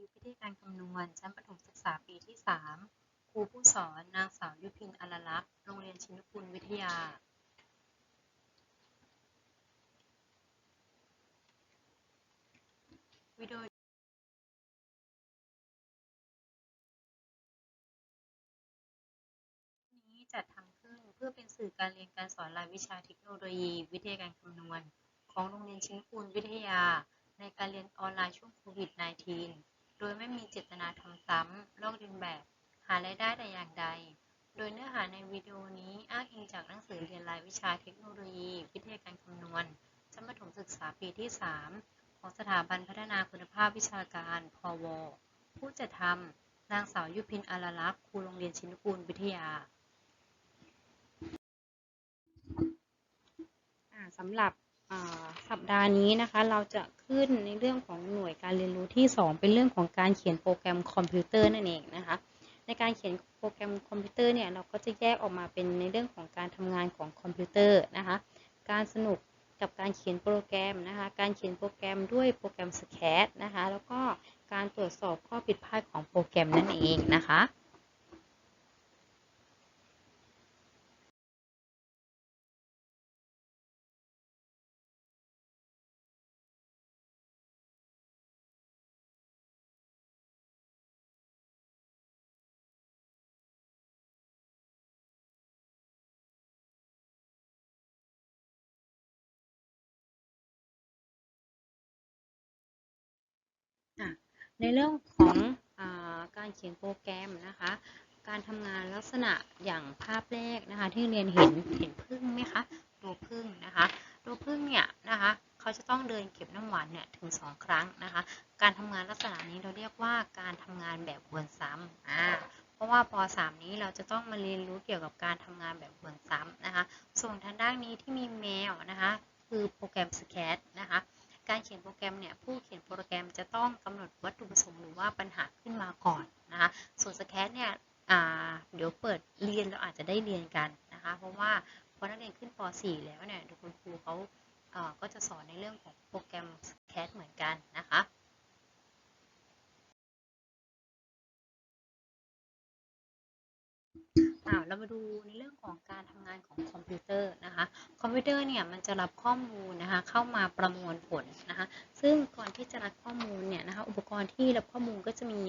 วิธีการคำนวณ ชั้นประถมศึกษาปีที่ 3 ครูผู้สอน นางสาวยุพินอลลักษ์ โรงเรียนชินกุลวิทยา วิดีโอนี้จัดทำขึ้นเพื่อเป็นสื่อการเรียนการสอนรายวิชาเทคโนโลยี วิทยาการคำนวณ ของโรงเรียนชินกุลวิทยาในการเรียนออนไลน์ช่วงโควิด -19 โดยไม่มีเจตนาทำซ้ำ ลอกเลียนแบบ หารายได้แต่อย่างใด โดยเนื้อหาในวิดีโอนี้อ้างอิงจากหนังสือเรียนรายวิชาเทคโนโลยี วิทยาการคำนวณชั้นประถมศึกษาปีที่ 3 ของสถาบันพัฒนาคุณภาพวิชาการ พว ผู้จัดทำนางสาวยุพินอลลักษ์ครูโรงเรียนชินกุลวิทยาสำหรับ สัปดาห์นี้นะคะ เราจะขึ้นในเรื่องของหน่วยการเรียนรู้ที่ 2 เป็นเรื่องของการเขียนโปรแกรมคอมพิวเตอร์นั่นเองนะคะ ในการเขียนโปรแกรมคอมพิวเตอร์เนี่ยเราก็จะแยกออกมาเป็นในเรื่องของการทำงานของคอมพิวเตอร์นะคะ การสนุกกับการเขียนโปรแกรมนะคะ การเขียนโปรแกรมด้วยโปรแกรมสแคตนะคะ แล้วก็การตรวจสอบข้อผิดพลาดของโปรแกรมนั่นเองนะคะ ในเรื่องของอาการเขียนโปรแกรมนะคะ การทำงานลักษณะอย่างภาพแรกนะคะ ที่เรียนเห็นเห็นพึ่งไหมคะตัวพึ่งนะคะ ตัวพึ่งเนี่ยนะคะเขาจะต้องเดินเก็บน้ำหวานเนี่ยถึง 2 ครั้งนะคะ การทำงานลักษณะนี้เราเรียกว่าการทำงานแบบวนซ้ำอ่าเพราะว่าป .3 นี้เราจะต้องมาเรียนรู้เกี่ยวกับการทำงานแบบวนซ้ำนะคะ ส่วนทางด้านนี้ที่มีแมวนะคะ คือโปรแกรมสแคตนะคะ การเขียนโปรแกรมเนี่ยผู้เขียนโปรแกรมจะต้องกำหนดวัตถุประสงค์หรือว่าปัญหาขึ้นมาก่อนนะคะส่วนสแคนเนี่ยเดี๋ยวเปิดเรียนเราอาจจะได้เรียนกันนะคะเพราะว่าพอนักเรียนขึ้นป .4 แล้วเนี่ยคุณครูเขาก็จะสอนในเรื่องของโปรแกรมสแคตเหมือนกันนะคะ เรามาดูในเรื่องของการทำงานของคอมพิวเตอร์นะคะ คอมพิวเตอร์เนี่ยมันจะรับข้อมูลนะคะเข้ามาประมวลผลนะคะ ซึ่งก่อนที่จะรับข้อมูลเนี่ยนะคะ อุปกรณ์ที่รับข้อมูลก็จะมี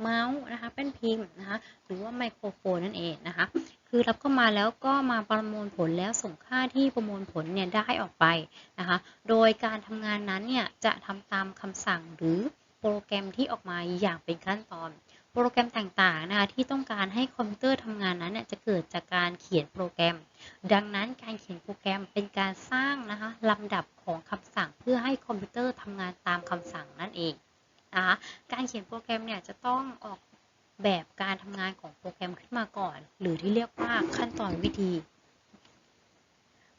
เมาส์นะคะแป้นพิมพ์นะคะหรือว่าไมโครโฟนนั่นเองนะคะ คือรับเข้ามาแล้วก็มาประมวลผลแล้วส่งค่าที่ประมวลผลเนี่ยได้ออกไปนะคะ โดยการทำงานนั้นเนี่ยจะทำตามคำสั่งหรือโปรแกรมที่ออกมาอย่างเป็นขั้นตอน โปรแกรมต่างๆนะคะที่ต้องการให้คอมพิวเตอร์ทำงานนั้นเนี่ยจะเกิดจากการเขียนโปรแกรม ดังนั้นการเขียนโปรแกรมเป็นการสร้างนะคะลำดับของคำสั่งเพื่อให้คอมพิวเตอร์ทำงานตามคำสั่งนั่นเองนะคะการเขียนโปรแกรมเนี่ยจะต้องออกแบบการทำงานของโปรแกรมขึ้นมาก่อน หรือที่เรียกว่าขั้นตอนวิธี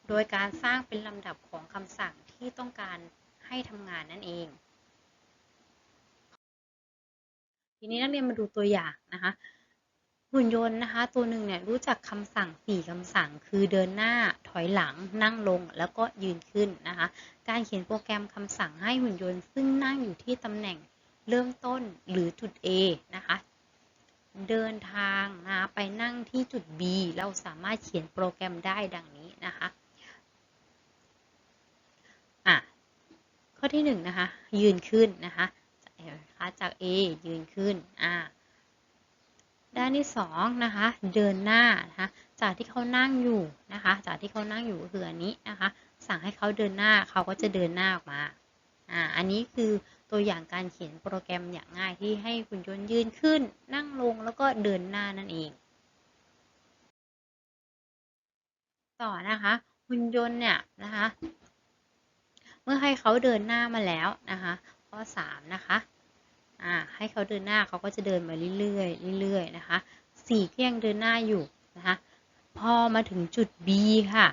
โดยการสร้างเป็นลำดับของคำสั่งที่ต้องการให้ทำงานนั่นเอง ทีนี้นักเรียนมาดูตัวอย่างนะคะหุ่นยนต์นะคะ ตัวหนึ่งเนี่ยรู้จักคำสั่ง 4 คำสั่ง คือเดินหน้าถอยหลัง นั่งลงแล้วก็ยืนขึ้นนะคะ การเขียนโปรแกรมคำสั่งให้หุ่นยนต์ ซึ่งนั่งอยู่ที่ตำแหน่งเริ่มต้นหรือจุด A นะคะ เดินทางนะไปนั่งที่จุด B เราสามารถเขียนโปรแกรมได้ดังนี้นะคะอะข้อที่1นนะคะยืนขึ้นนะคะ คะจาก A ยืนขึ้นอ่าด้านที่2นะคะเดินหน้านะคะจากที่เขานั่งอยู่นะคะจากที่เขานั่งอยู่คืออันนี้นะคะสั่งให้เขาเดินหน้าเขาก็จะเดินหน้าออกมาอ่าอันนี้คือตัวอย่างการเขียนโปรแกรมอย่างง่ายที่ให้คุณยนต์ยืนขึ้น นั่งลงแล้วก็เดินหน้านั่นเอง ต่อนะคะหุ่นยนต์เนี่ยนะคะ เมื่อให้เขาเดินหน้ามาแล้วนะคะ ข้อ 3 นะคะ อ่าให้เขาเดินหน้าเขาก็จะเดินมาเรื่อยๆเรื่อยๆนะคะสี่ก็ยังเดินหน้าอยู่นะคะพอมาถึงจุด B ค่ะ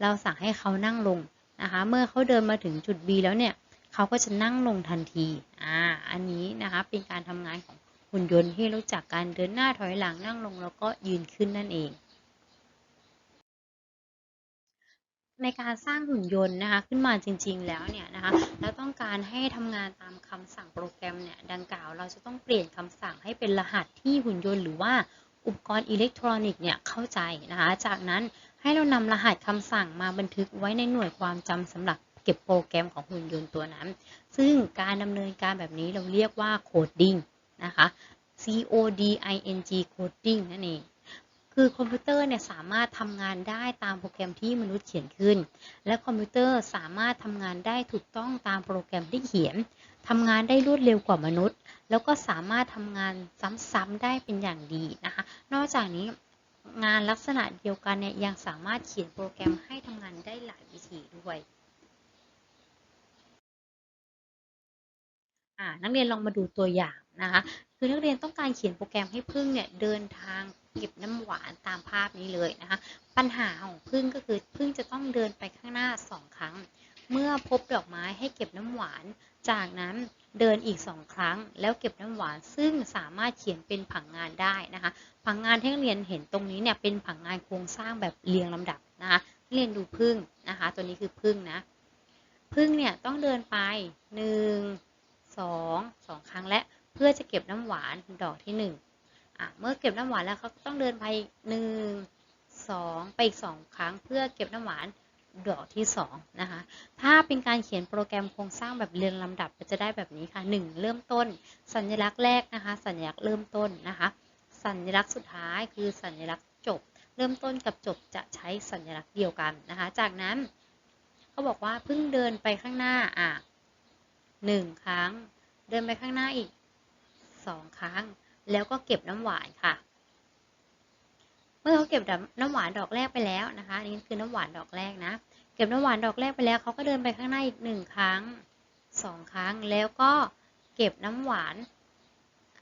เราสั่งให้เขานั่งลงนะคะเมื่อเขาเดินมาถึงจุด B แล้วเนี่ยเขาก็จะนั่งลงทันทีอ่าอันนี้นะคะเป็นการทำงานของหุ่นยนต์ที่รู้จักการเดินหน้าถอยหลังนั่งลงแล้วก็ยืนขึ้นนั่นเอง ในการสร้างหุ่นยนต์นะคะขึ้นมาจริง ๆ แล้วเนี่ยนะคะเราต้องการให้ทำงานตามคำสั่งโปรแกรมเนี่ยดังกล่าวเราจะต้องเปลี่ยนคำสั่งให้เป็นรหัสที่หุ่นยนต์หรือว่าอุปกรณ์อิเล็กทรอนิกส์เนี่ยเข้าใจนะคะจากนั้นให้เรานำรหัสคำสั่งมาบันทึกไว้ในหน่วยความจำสำหรับเก็บโปรแกรมของหุ่นยนต์ตัวนั้น ซึ่งการดำเนินการแบบนี้เราเรียกว่าโคดดิ้งนะคะ C O D I N G coding นั่นเอง คือคอมพิวเตอร์เนี่ยสามารถทำงานได้ตามโปรแกรมที่มนุษย์เขียนขึ้น และคอมพิวเตอร์สามารถทำงานได้ถูกต้องตามโปรแกรมที่เขียนทำงานได้รวดเร็วกว่ามนุษย์ แล้วก็สามารถทำงานซ้ำๆได้เป็นอย่างดีนะคะ นอกจากนี้งานลักษณะเดียวกันเนี่ยยังสามารถเขียนโปรแกรมให้ทำงานได้หลายวิธีด้วยนักเรียนลองมาดูตัวอย่างนะคะ คือนักเรียนต้องการเขียนโปรแกรมให้พึ่งเนี่ยเดินทาง เก็บน้ำหวานตามภาพนี้เลยนะคะ ปัญหาของพึ่งก็คือพึ่งจะต้องเดินไปข้างหน้า 2 ครั้ง เมื่อพบดอกไม้ให้เก็บน้ำหวาน จากนั้นเดินอีก 2 ครั้ง แล้วเก็บน้ำหวานซึ่งสามารถเขียนเป็นผังงานได้นะคะ ผังงานที่นักเรียนเห็นตรงนี้เนี่ยเป็นผังงานโครงสร้างแบบเรียงลำดับนะคะเรียนดูพึ่งนะคะ ตัวนี้คือพึ่งนะพึ่งเนี่ยต้องเดินไป 1 2 2 ครั้งและเพื่อจะเก็บน้ำหวานดอกที่ 1 อะเมื่อเก็บน้ำหวานแล้วเขาต้องเดินไปหนึ่งสองไปอีกสองครั้งเพื่อเก็บน้ำหวานดอกที่สองนะคะ ถ้าเป็นการเขียนโปรแกรมโครงสร้างแบบเรียงลำดับจะได้แบบนี้ค่ะหนึ่งเริ่มต้น สัญลักษณ์แรกนะคะ สัญลักษณ์เริ่มต้นนะคะ สัญลักษณ์สุดท้ายคือสัญลักษณ์จบ เริ่มต้นกับจบจะใช้สัญลักษณ์เดียวกันนะคะ จากนั้นเขาบอกว่าเพิ่งเดินไปข้างหน้าอะหนึ่งครั้ง เดินไปข้างหน้าอีกสองครั้ง แล้วก็เก็บน้ำหวานค่ะ เมื่อเขาเก็บน้ำหวานดอกแรกไปแล้วนะคะนี่คือน้ำหวานดอกแรกนะ เก็บน้ำหวานดอกแรกไปแล้วเขาก็เดินไปข้างหน้าอีกหนึ่งครั้งสองครั้งแล้วก็เก็บน้ำหวาน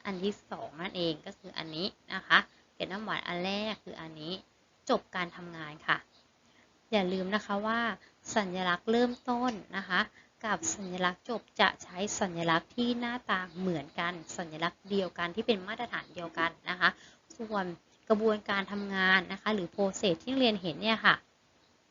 อันที่สองนั่นเองก็คืออันนี้นะคะ เก็บน้ำหวานอันแรกคืออันนี้จบการทำงานค่ะ อย่าลืมนะคะว่าสัญลักษณ์เริ่มต้นนะคะ กับสัญลักษณ์จบจะใช้สัญลักษณ์ที่หน้าตาเหมือนกัน สัญลักษณ์เดียวกันที่เป็นมาตรฐานเดียวกันนะคะ ส่วนกระบวนการทำงานนะคะ หรือโปรเซสที่เรียนเห็นเนี่ยค่ะ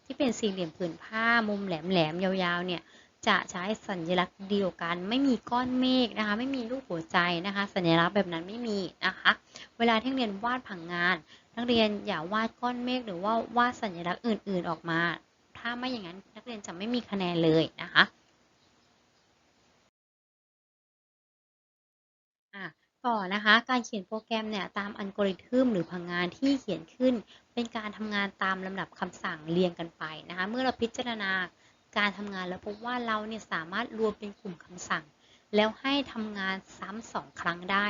ที่เป็นสี่เหลี่ยมผืนผ้ามุมแหลมๆยาวๆเนี่ยจะใช้สัญลักษณ์เดียวกัน ไม่มีก้อนเมฆนะคะ ไม่มีรูปหัวใจนะคะ สัญลักษณ์แบบนั้นไม่มีนะคะ เวลาที่เรียนวาดผังงาน นักเรียนอย่าวาดก้อนเมฆหรือว่าวาดสัญลักษณ์อื่น ๆออกมา ถ้าไม่อย่างนั้นนักเรียนจะไม่มีคะแนนเลยนะคะ ต่อนะคะ การเขียนโปรแกรมเนี่ยตามอัลกอริทึมหรือพังงานที่เขียนขึ้น เป็นการทำงานตามลำดับคำสั่งเรียงกันไปนะคะ เมื่อเราพิจารณาการทำงานแล้วพบว่าเราเนี่ยสามารถรวมเป็นกลุ่มคำสั่ง แล้วให้ทำงานซ้ำสองครั้งได้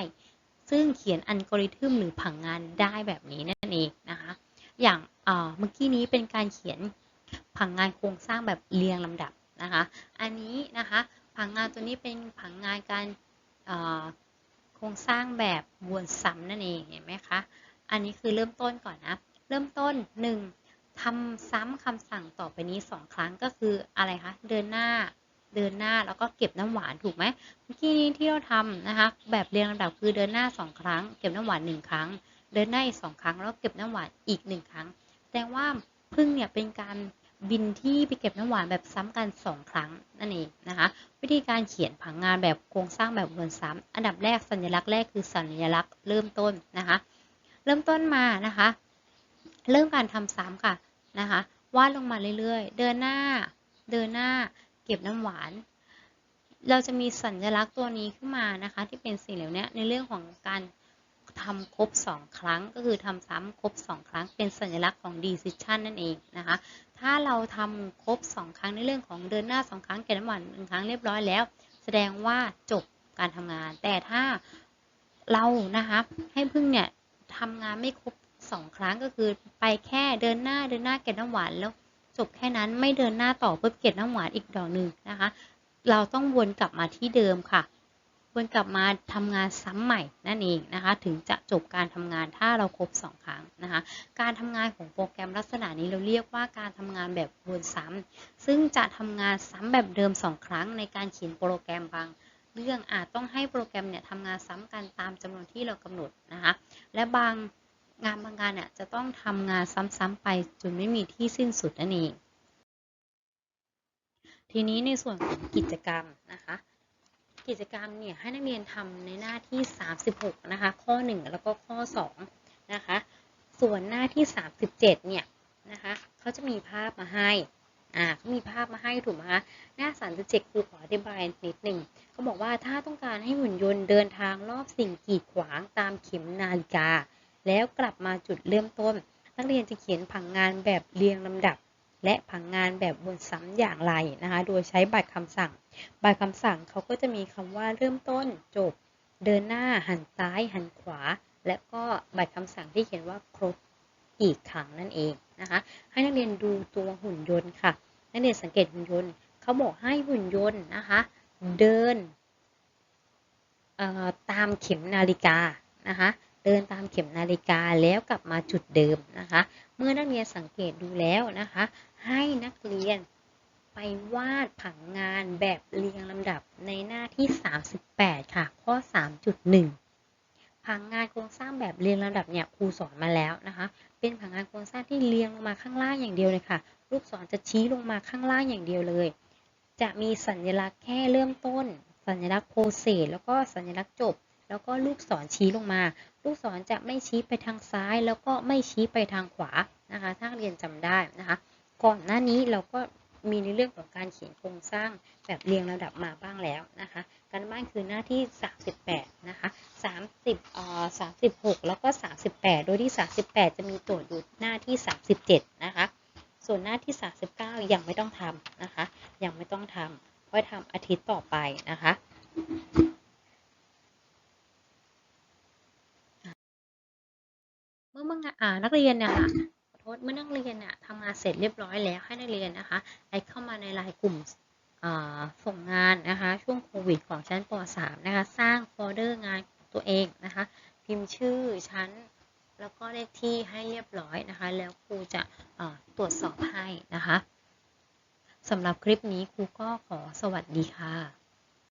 ซึ่งเขียนอัลกอริทึมหรือผังงานได้แบบนี้นั่นเองนะคะ อย่างเมื่อกี้นี้เป็นการเขียนผังงานโครงสร้างแบบเรียงลำดับนะคะ อันนี้นะคะผังงานตัวนี้เป็นผังงานการ รงสร้างแบบวนซ้ำนั่นเองเห็นไหมคะ อันนี้คือเริ่มต้นก่อนนะ เริ่มต้น 1. ทำซ้ำคำสั่งต่อไปนี้ 2 ครั้งก็คืออะไรคะ เดินหน้า เดินหน้าแล้วก็เก็บน้ำหวานถูกไหมเมื่อกี้นี้ที่เราทำนะคะ แบบเรียงลำดับคือเดินหน้า 2 ครั้ง เก็บน้ำหวาน 1 ครั้ง เดินหน้าอีก2ครั้งแล้วเก็บน้ำหวานอีก 1 ครั้งแสดงว่าพึ่งเนี่ยเป็นการ บินที่ไปเก็บน้ำหวานแบบซ้ำกัน 2 ครั้งนั่นเองนะคะ วิธีการเขียนผังงานแบบโครงสร้างแบบวนซ้ำอันดับแรกสัญลักษณ์แรกคือสัญลักษณ์เริ่มต้นนะคะ เริ่มต้นมานะคะ เริ่มการทำซ้ำค่ะนะคะวาดลงมาเรื่อยๆ เดินหน้า เดินหน้า เก็บน้ำหวาน เราจะมีสัญลักษณ์ตัวนี้ขึ้นมานะคะ ที่เป็นสิ่งเหล่านี้ในเรื่องของการ ทำครบ 2 ครั้ง ก็คือทำซ้ำครบ 2 ครั้ง เป็นสัญลักษณ์ของ decision นั่นเองนะคะ ถ้าเราทำครบ 2 ครั้งในเรื่องของเดินหน้า 2 ครั้งเก็บน้ำหวาน1ครั้งเรียบร้อยแล้ว แสดงว่าจบการทำงาน แต่ถ้าเรานะคะให้พึ่งเนี่ยทำงานไม่ครบ 2 ครั้งก็คือไปแค่เดินหน้าเดินหน้าเก็บน้ำหวานแล้วจบแค่นั้นไม่เดินหน้าต่อเพื่อเก็บน้ำหวานอีกดอกหนึ่งนะคะ เราต้องวนกลับมาที่เดิมค่ะ ควรกลับมาทำงานซ้ำใหม่นั่นเองนะคะ ถึงจะจบการทำงานถ้าเราครบ 2 ครั้งนะคะ การทำงานของโปรแกรมลักษณะนี้เราเรียกว่าการทำงานแบบวนซ้ำซึ่งจะทำงานซ้ำแบบเดิม 2 ครั้ง ในการเขียนโปรแกรมบางเรื่องอาจต้องให้โปรแกรมเนี่ยทำงานซ้ำกันตามจำนวนที่เรากำหนดนะคะ และบางงานบางงานเนี่ยจะต้องทำงานซ้ำๆไปจนไม่มีที่สิ้นสุดนั่นเองทีนี้ในส่วนของกิจกรรมนะคะ กิจกรรมเนี่ยให้นักเรียนทำในหน้าที่ 36 นะคะ ข้อ 1 แล้วก็ข้อ 2 นะคะ ส่วนหน้าที่ 37 เนี่ยนะคะเขาจะมีภาพมาให้อ่าเขามีภาพมาให้ถูกไหมคะ หน้า 37ครูขออธิบายนิดหนึ่งเขาบอกว่าถ้าต้องการให้หุ่นยนต์เดินทางรอบสิ่งกีดขวางตามเข็มนาฬิกา แล้วกลับมาจุดเริ่มต้น นักเรียนจะเขียนผังงานแบบเรียงลำดับ และผังงานแบบวนซ้ำอย่างไรนะคะ โดยใช้บัตรคำสั่ง บัตรคำสั่งเขาก็จะมีคำว่าเริ่มต้นจบ เดินหน้าหันซ้ายหันขวา และก็บัตรคำสั่งที่เขียนว่าครบอีกครั้งนั่นเองนะคะ ให้นักเรียนดูตัวหุ่นยนต์ค่ะ นักเรียนสังเกตหุ่นยนต์เขาบอกให้หุ่นยนต์นะคะ เดินตามเข็มนาฬิกานะคะ เดินตามเข็มนาฬิกาแล้วกลับมาจุดเดิมนะคะ มื่อนักเรียนสังเกตดูแล้วนะคะ ให้นักเรียนไปวาดผังงานแบบเรียงลำดับในหน้าที่ 38 ค่ะ ข้อ 3.1 ผังงานโครงสร้างแบบเรียงลำดับเนี่ยครูสอนมาแล้วนะคะ เป็นผังงานโครงสร้างที่เรียงลงมาข้างล่างอย่างเดียวเลยค่ะ ลูกศรจะชี้ลงมาข้างล่างอย่างเดียวเลย จะมีสัญลักษณ์แค่เริ่มต้น สัญลักษณ์โพเซแล้วก็สัญลักษณ์จบ แล้วก็ลูกศรชี้ลงมา ลูกศรจะไม่ชี้ไปทางซ้าย แล้วก็ไม่ชี้ไปทางขวานะคะ ถ้าเรียนจำได้นะคะ ก่อนหน้านี้เราก็มีในเรื่องของการเขียนโครงสร้างแบบเรียงระดับมาบ้างแล้วนะคะ การบ้านคือหน้าที่ 38 นะคะ 30อ่อ36 แล้วก็ 38 โดยที่ 38 จะมีโจทย์อยู่หน้าที่ 37 นะคะ ส่วนหน้าที่ 39 ยังไม่ต้องทำนะคะ ยังไม่ต้องทำไว้ทำอาทิตย์ต่อไปนะคะ เมื่อเมื่ออ่า นักเรียนเนี่ยค่ะขอโทษเมื่อนักเรียนเนี่ยทำงานเสร็จเรียบร้อยแล้วให้นักเรียนนะคะไอเข้ามาในไลน์กลุ่มส่งงานนะคะช่วงโควิดของชั้นป .3 นะคะสร้างโฟลเดอร์งานตัวเองนะคะพิมพ์ชื่อชั้นแล้วก็เลขที่ให้เรียบร้อยนะคะ แล้วครูจะตรวจสอบให้นะคะสำหรับคลิปนี้ครูก็ขอสวัสดีค่ะ